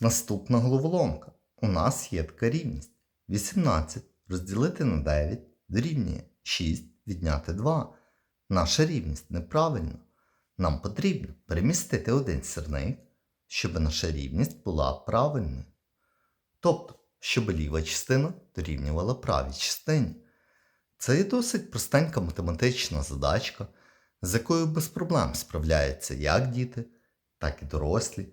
Наступна головоломка. У нас є така рівність. 18 розділити на 9 дорівнює 6 відняти 2. Наша рівність неправильна. Нам потрібно перемістити один сірник, щоб наша рівність була правильною. Тобто, щоб ліва частина дорівнювала правій частині. Це є досить простенька математична задачка, з якою без проблем справляються як діти, так і дорослі.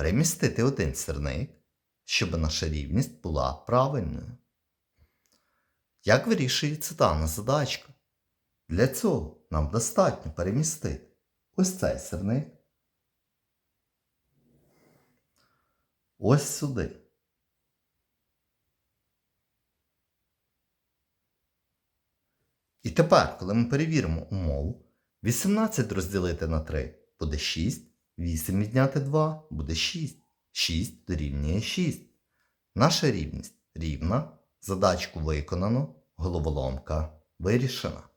перемістити один сирник, щоб наша рівність була правильною. Як вирішується дана задачка? Для цього нам достатньо перемістити ось цей сирник. Ось сюди. І тепер, коли ми перевіримо умову, 18 розділити на 3 буде 6, 8 відняти 2 буде 6. 6 дорівнює 6. Наша рівність рівна. Задачку виконано, головоломка вирішена.